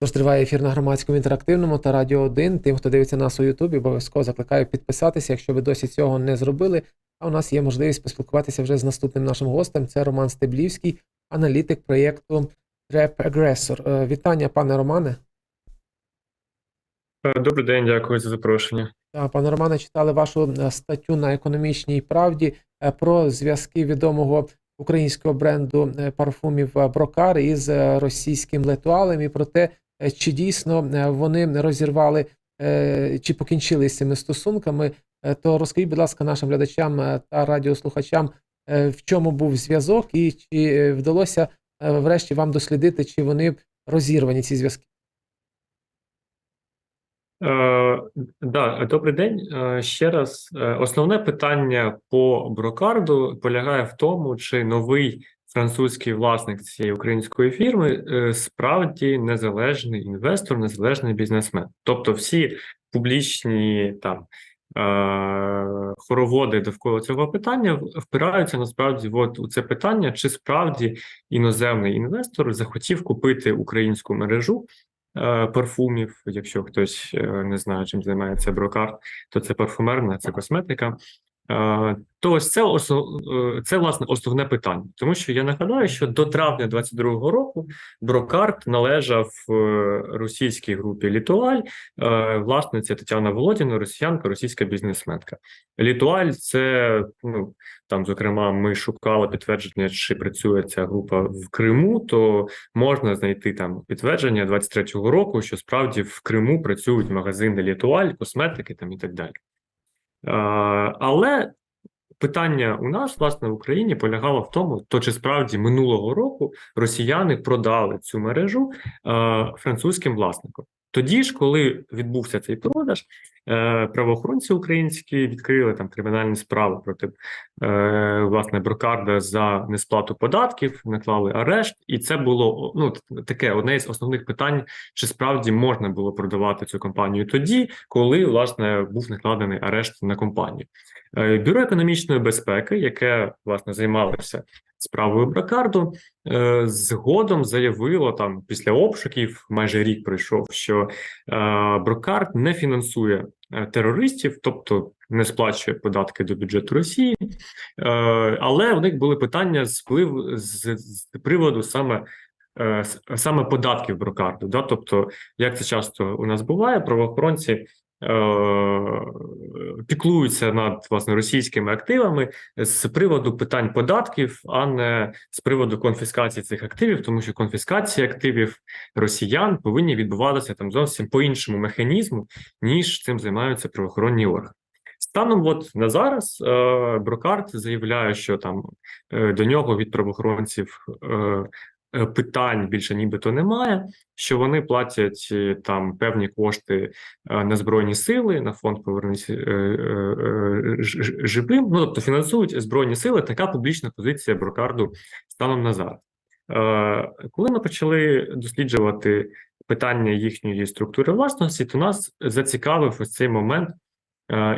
Тож триває ефір на громадському інтерактивному та Радіо 1. Тим, хто дивиться нас у Ютубі, обов'язково закликаю підписатися, якщо ви досі цього не зробили. А у нас є можливість поспілкуватися вже з наступним нашим гостем. Це Роман Стеблівський, аналітик проєкту Aggressor. Е, Вітання, пане Романе. Е, Добрий день, дякую за запрошення. Та, Пане Романе, читали вашу е, статтю на економічній правді е, про зв'язки відомого українського бренду е, парфумів е, Брокар із е, російським летуалем і про те, е, чи дійсно е, вони розірвали е, чи покінчили з цими стосунками. Е, То розкажіть, будь ласка, нашим глядачам е, та радіослухачам, е, в чому був зв'язок, і чи е, вдалося е, врешті вам дослідити, чи вони розірвані ці зв'язки. Е, да, добрий день. Е, ще раз, е, основне питання по брокарду полягає в тому, чи новий французький власник цієї української фірми е, справді незалежний інвестор, незалежний бізнесмен. Тобто, всі публічні там. е, Хороводи довкола цього питання впираються насправді от у це питання, чи справді іноземний інвестор захотів купити українську мережу е, парфумів. Якщо хтось не знає, чим займається брокарт, то це парфумерна, це косметика. Е, То ось це е, це власне основне питання, тому що я нагадаю, що до травня 22-го року Брокарт належав е, російській групі Літуаль, власниця Тетяна Володіна, росіянка, російська бізнесменка. Літуаль це ну там, зокрема, ми шукали підтвердження, чи працює ця група в Криму, то можна знайти там підтвердження 23-го року, що справді в Криму працюють магазини Літуаль, косметики там і так далі. Е, але питання у нас, власне, в Україні полягало в тому, то чи справді минулого року росіяни продали цю мережу е, французьким власникам. Тоді ж, коли відбувся цей продаж, е, правоохоронці українські відкрили там кримінальні справи проти е, власне Брокарда за несплату податків, наклали арешт, і це було ну таке одне з основних питань: чи справді можна було продавати цю компанію тоді, коли власне був накладений арешт на компанію. Е, Бюро економічної безпеки, яке власне займалося справою Брокарду, е, згодом заявило там після обшуків, майже рік пройшов, що е, Брокард не фінансує е, терористів, тобто не сплачує податки до бюджету Росії, але в них були питання з вплив з, з приводу саме. Саме податків брокарду, да, тобто, як це часто у нас буває, правоохоронці піклуються над власне російськими активами з приводу питань податків, а не з приводу конфіскації цих активів, тому що конфіскація активів росіян повинні відбуватися там зовсім по іншому механізму, ніж цим займаються правоохоронні органи. Станом, от на зараз, е, Брокарт заявляє, що там е, до нього від правоохоронців е, е, питань більше нібито немає. Що вони платять е, там певні кошти е, на збройні сили, на фонд е, е, е, ж- живим. Ну тобто фінансують збройні сили. Така публічна позиція Брокарду станом на зараз. Е, Коли ми почали досліджувати питання їхньої структури власності, то нас зацікавив ось цей момент е,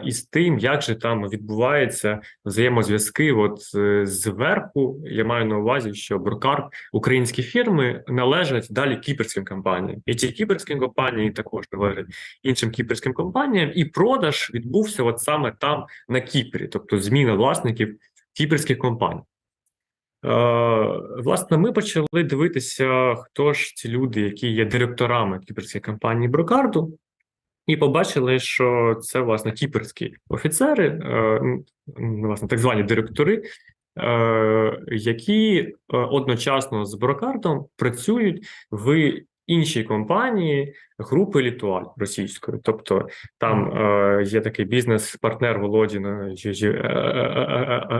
із тим, як же там відбуваються взаємозв'язки. От е, зверху я маю на увазі, що Брокард, українські фірми належать далі кіперським компаніям, і ті кіперські компанії також належать іншим кіперським компаніям, і продаж відбувся от саме там на Кіпрі, тобто зміна власників кіперських компаній. Е, власне, ми почали дивитися, хто ж ці люди, які є директорами кіперської компанії Брокарду, і побачили, що це власне кіперські офіцери, е, власне, так звані директори, е, які е, одночасно з Брокардом працюють в іншій компанії групи Літуаль російської. Тобто там е, є такий бізнес-партнер Володіна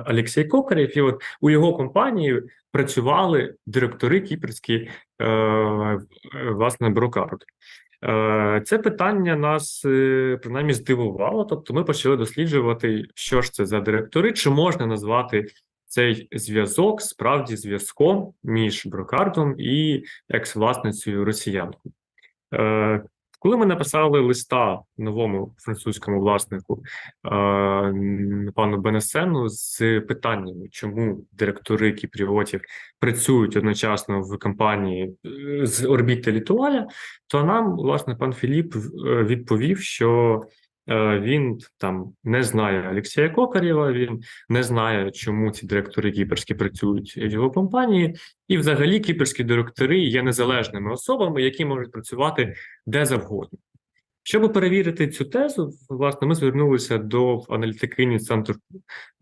Олексій Кокарєв, і от у його компанії працювали директори кіпрські е, е, власне Брокард. Е, Це питання нас е, принаймні здивувало. Тобто, ми почали досліджувати, що ж це за директори, чи можна назвати цей зв'язок справді зв'язком між Брокардом і екс-власницею росіянкою. Коли ми написали листа новому французькому власнику е, пану Бенесену з питаннями, чому директори кіпріотів працюють одночасно в компанії е, з орбіти Літуаля, то нам власне пан Філіп е, відповів, що він там не знає Олексія Кокарєва, він не знає, чому ці директори кіперські працюють в його компанії, і взагалі кіперські директори є незалежними особами, які можуть працювати де завгодно. Щоб перевірити цю тезу, власне, ми звернулися до аналітикині центру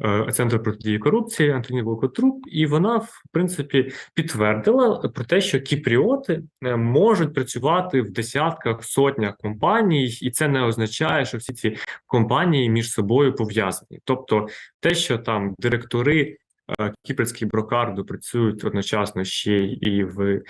е, центру протидії корупції Антоні Волкотруб, і вона, в принципі, підтвердила про те, що кіпріоти е, можуть працювати в десятках сотнях компаній, і це не означає, що всі ці компанії між собою пов'язані. Тобто, те, що там директори е, кіпрських брокарду працюють одночасно ще і в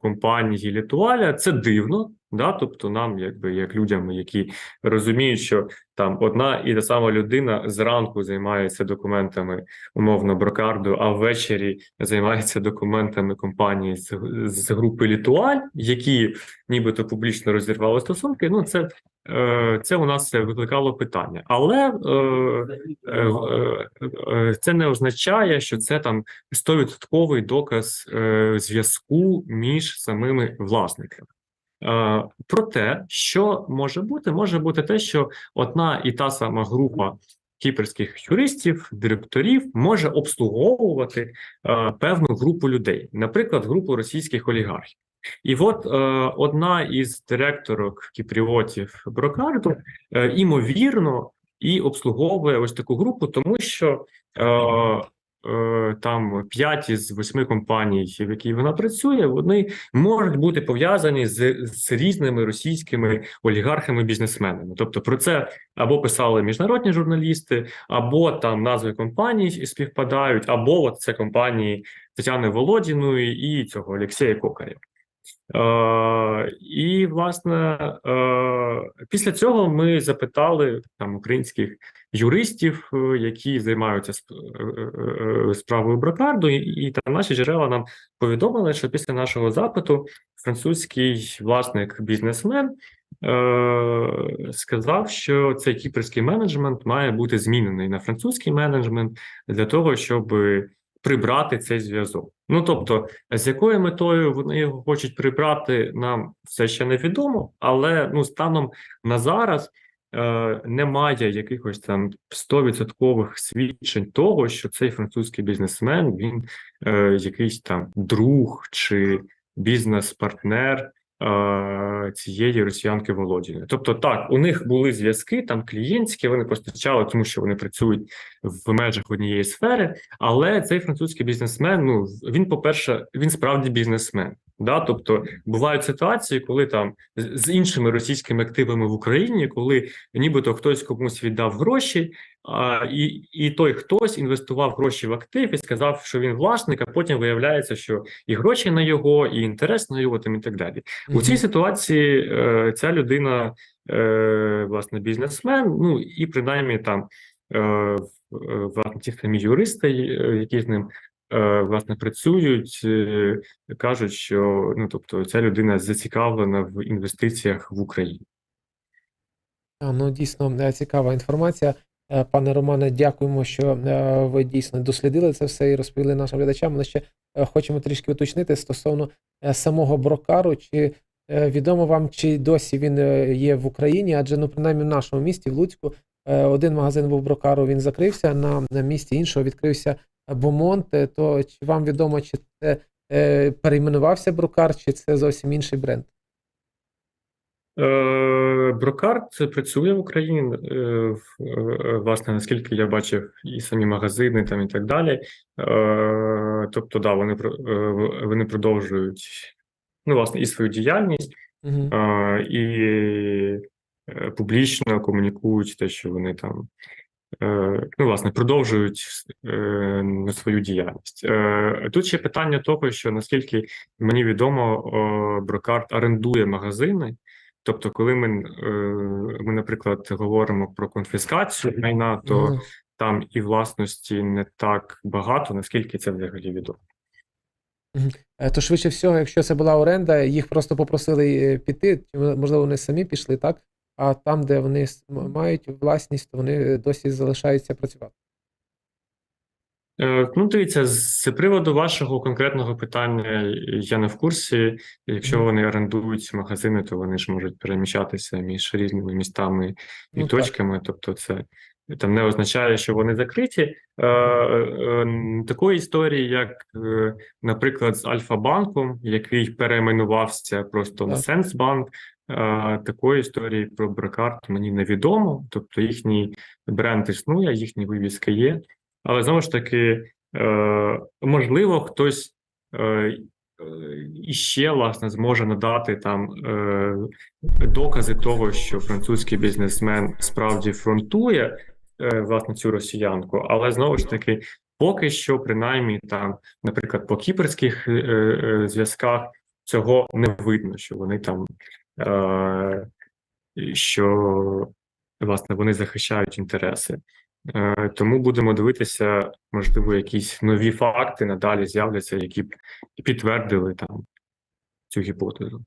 компанії Літуаля, це дивно. Да, тобто нам, якби як людям, які розуміють, що там одна і та сама людина зранку займається документами умовно брокарду, а ввечері займається документами компанії з, з групи Літуаль, які нібито публічно розірвали стосунки. Ну це, е, це у нас викликало питання, але е, е, це не означає, що це там 100% доказ зв'язку між самими власниками. Е, Проте, що може бути, може бути те, що одна і та сама група кіпрських юристів, директорів може обслуговувати е, певну групу людей, наприклад, групу російських олігархів. І от е, одна із директорок кіпріотів Брокарду, е, імовірно, і обслуговує ось таку групу, тому що е, там п'ять із восьми компаній, в якій вона працює, вони можуть бути пов'язані з, з різними російськими олігархами, бізнесменами. Тобто про це або писали міжнародні журналісти, або там назви компаній співпадають, або от це компанії Тетяни Володіної і цього Олексія Кокаря. Е, і власне е, після цього ми запитали там українських юристів, е, які займаються сп- справою брокарду, і, там наші джерела нам повідомили, що після нашого запиту французький власник бізнесмен е, сказав, що цей кіпрський менеджмент має бути змінений на французький менеджмент для того, щоб прибрати цей зв'язок. Ну тобто, з якою метою вони його хочуть прибрати, нам все ще невідомо, але ну станом на зараз е, немає якихось там 100% свідчень того, що цей французький бізнесмен він е, якийсь там друг чи бізнес-партнер цієї росіянки Володіни, Тобто, так, у них були зв'язки там клієнтські, вони постачали, тому що вони працюють в межах однієї сфери. Але цей французький бізнесмен, ну він, по-перше, він справді бізнесмен. Да? Тобто бувають ситуації, коли там з іншими російськими активами в Україні, коли нібито хтось комусь віддав гроші, а, і, і той хтось інвестував гроші в актив і сказав, що він власник, а потім виявляється, що і гроші на його, і інтерес на його, там і так далі. У цій ситуації е, ця людина, е, власне, бізнесмен, ну і принаймні там е, в- е, власне ті самі юристи, е, які з ним власне працюють, е, кажуть, що ну тобто ця людина зацікавлена в інвестиціях в Україну. Ну, дійсно е, цікава інформація. Е, Пане Романе, дякуємо, що е, ви дійсно дослідили це все і розповіли нашим глядачам. Ми ще е, хочемо трішки уточнити стосовно е, самого брокару. Чи е, відомо вам, чи досі він е, є в Україні? Адже ну, принаймні в нашому місті, в Луцьку, е, один магазин був брокару, він закрився. На місці іншого відкрився Бомонт. Е, То чи вам відомо, чи це е, перейменувався брокар, чи це зовсім інший бренд? Е, Брокарт працює в Україні. е, в- е, Власне, наскільки я бачив, і самі магазини там і так далі. Е, Тобто, да, вони е, вони продовжують ну, власне, і свою діяльність, Угу. е, і е, публічно комунікують те, що вони там. Е, Ну, власне, продовжують е, свою діяльність. Е, Тут ще питання того, що наскільки мені відомо, Брокарт орендує магазини. Тобто, коли ми, ми, наприклад, говоримо про конфіскацію майна, то там і власності не так багато, наскільки це взагалі відомо. То швидше всього, якщо це була оренда, їх просто попросили піти, можливо вони самі пішли, так? А там, де вони мають власність, то вони досі залишаються працювати. Е, Ну, дивіться, з приводу вашого конкретного питання я не в курсі. Якщо вони орендують магазини, то вони ж можуть переміщатися між різними містами і Ну, так. точками. Тобто, це там не означає, що вони закриті. Е, е, Такої історії, як, е, наприклад, з Альфа-банком, який перейменувався просто на Так. Сенсбанк. Е, Такої історії про Брокарт мені невідомо. Тобто їхній бренд існує, їхні вивіски є. Але знову ж таки, е, можливо, хтось е, іще власне зможе надати там докази того, що французький бізнесмен справді фронтує власне цю росіянку, але знову ж таки, поки що, принаймні, там, наприклад, по кіпрських е, зв'язках цього не видно, що вони там що власне вони захищають інтереси. Е, Тому будемо дивитися, можливо, якісь нові факти надалі з'являться, які б підтвердили там цю гіпотезу.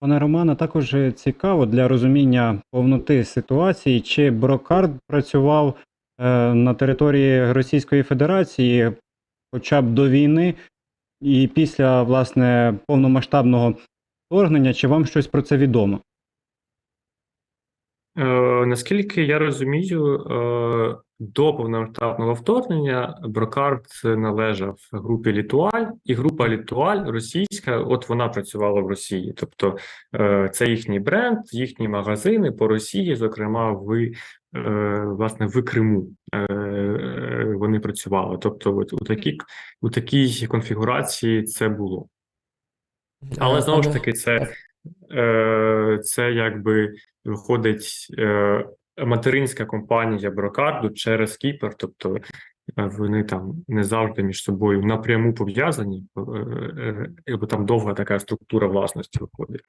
Пане Романе, також цікаво для розуміння повноти ситуації, чи Брокард працював е, на території Російської Федерації хоча б до війни, і після власне повномасштабного вторгнення, чи вам щось про це відомо? Е, наскільки я розумію, е, до повномасштабного вторгнення Брокарт належав групі Літуаль, і група Літуаль російська, от вона працювала в Росії. Тобто е, це їхній бренд, їхні магазини по Росії, зокрема, в е, власне в Криму е, е, вони працювали. Тобто, от у такій у такій конфігурації це було. Але Е, знову ж таки, це, е, це якби виходить е, материнська компанія Брокарду через Кіпр, тобто вони там не завжди між собою напряму пов'язані, бо там довга така структура власності виходить.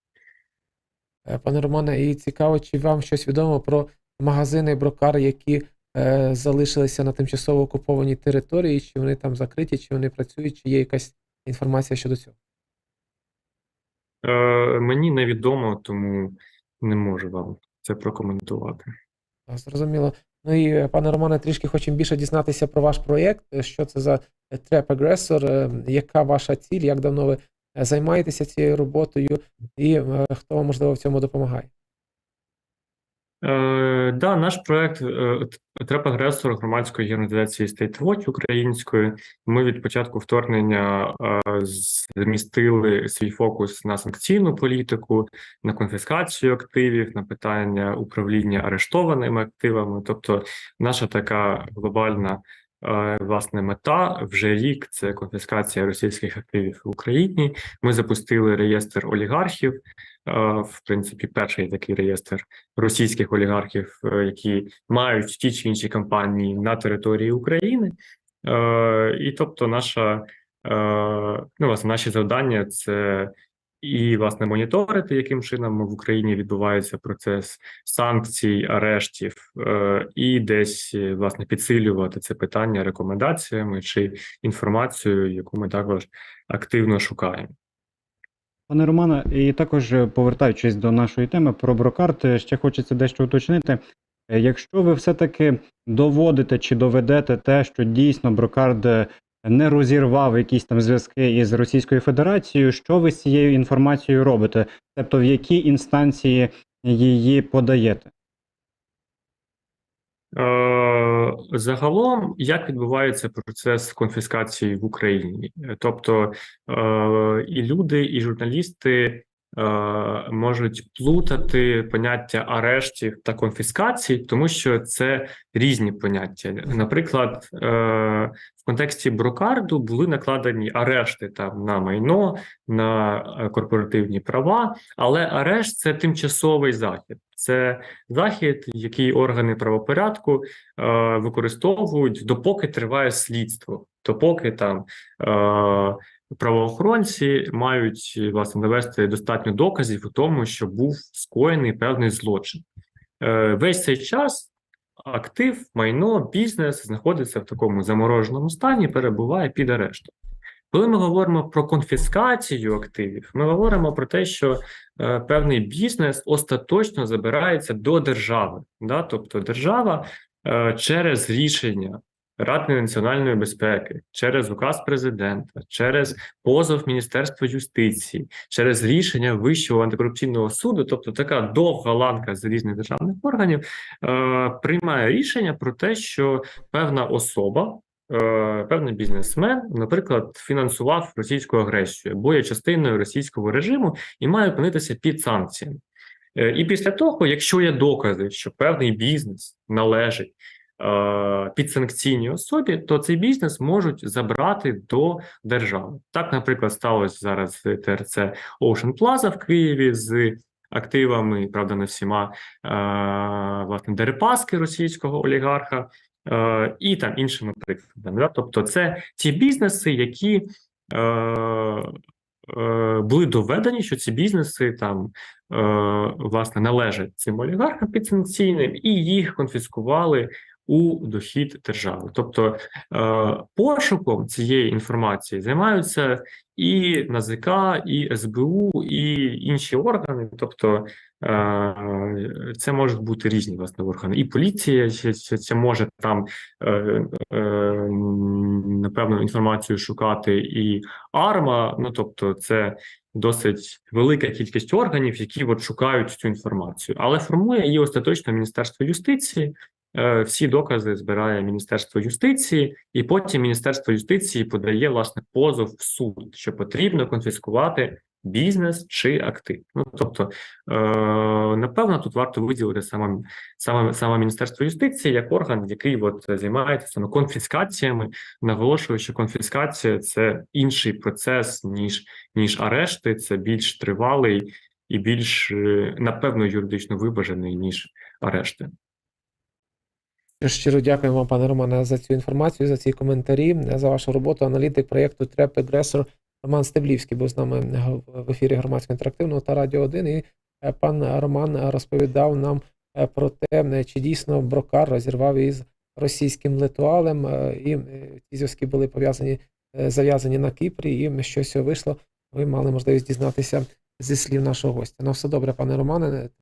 Пане Романе, і цікаво, чи вам щось відомо про магазини Брокар, які е, залишилися на тимчасово окупованій території, чи вони там закриті, чи вони працюють, чи є якась інформація щодо цього? Е, мені невідомо, тому не можу вам це прокоментувати. Зрозуміло. Ну і е, пане Романе, трішки хочемо більше дізнатися про ваш проєкт. Е, Що це за Trap Aggressor, яка ваша ціль, як давно ви займаєтеся цією роботою, і хто можливо в цьому допомагає? Е, да, наш проект Треп агресор громадської організації State Watch української. Ми від початку вторгнення е, змістили свій фокус на санкційну політику, на конфіскацію активів, на питання управління арештованими активами. Тобто, наша така глобальна е, власне мета вже рік це конфіскація російських активів в Україні. Ми запустили реєстр олігархів. е, В принципі, перший такий реєстр російських олігархів, е, які мають ті чи інші компанії на території України. Е, І тобто, наша е, ну, власне, наші завдання це і власне моніторити, яким чином в Україні відбувається процес санкцій, арештів, е, і десь е, власне підсилювати це питання рекомендаціями чи інформацією, яку ми також активно шукаємо. Пане Романе, і також е, повертаючись до нашої теми про Брокарт, ще хочеться дещо уточнити. Якщо ви все-таки доводите чи доведете те, що дійсно Брокард не розірвав якісь там зв'язки із Російською Федерацією, що ви з цією інформацією робите? Тобто в які інстанції її подаєте? Е, Загалом, як відбувається процес конфіскації в Україні? Тобто е, і люди, і журналісти можуть плутати поняття арештів та конфіскацій, тому що це різні поняття. Наприклад, е, в контексті брокарду були накладені арешти там на майно, на е, корпоративні права, але арешт це тимчасовий захід. Це захід, який органи правопорядку е, використовують допоки триває слідство, допоки там е, правоохоронці мають власне навести достатньо доказів у тому, що був скоєний певний злочин. Е, весь цей час актив, майно, бізнес знаходиться в такому замороженому стані, перебуває під арештом. Коли ми говоримо про конфіскацію активів, ми говоримо про те, що е, певний бізнес остаточно забирається до держави. Да? Тобто держава е, через рішення Ради національної безпеки, через указ президента, через позов Міністерства юстиції, через рішення Вищого антикорупційного суду, тобто така довга ланка з різних державних органів, е, приймає рішення про те, що певна особа, е, певний бізнесмен, наприклад, фінансував російську агресію або є частиною російського режиму і має опинитися під санкціями. Е, І після того, якщо є докази, що певний бізнес належить підсанкційній особі, то цей бізнес можуть забрати до держави. Так, наприклад, сталося зараз ТРЦ Ocean Plaza в Києві з активами, правда, не всіма е, власне Дерипаски російського олігарха. Е, і там іншими прикладами. Тобто, це ті бізнеси, які е, е, були доведені, що ці бізнеси там е, власне належать цим олігархам підсанкційним, і їх конфіскували у дохід держави. Тобто е, пошуком цієї інформації займаються і НАЗК, і СБУ, і інші органи. Тобто е, це можуть бути різні власне органи. І поліція це, може там е, напевно інформацію шукати, і АРМА. Ну тобто, це досить велика кількість органів, які от шукають цю інформацію, але формує її остаточно Міністерство юстиції. Е, Всі докази збирає Міністерство юстиції, і потім Міністерство юстиції подає власне позов в суд, що потрібно конфіскувати бізнес чи актив. Ну тобто, е, напевно, тут варто виділити саме саме саме Міністерство юстиції як орган, який от займається саме конфіскаціями, наголошую, що конфіскація це інший процес ніж ніж арешти, це більш тривалий і більш е, напевно юридично вибажений ніж арешти. Щиро дякуємо вам, пане Романе, за цю інформацію, за ці коментарі, за вашу роботу. Аналітик проєкту Треп Агресор Роман Стеблівський був з нами в ефірі громадського інтерактивного та Радіо 1. І е, пан Роман розповідав нам е, про те, е, чи дійсно Брокар розірвав із російським литуалем, е, і ці зв'язки були пов'язані зав'язані на Кіпрі, і що з цього вийшло. Ви мали можливість дізнатися зі слів нашого гостя. На все добре, пане Романе.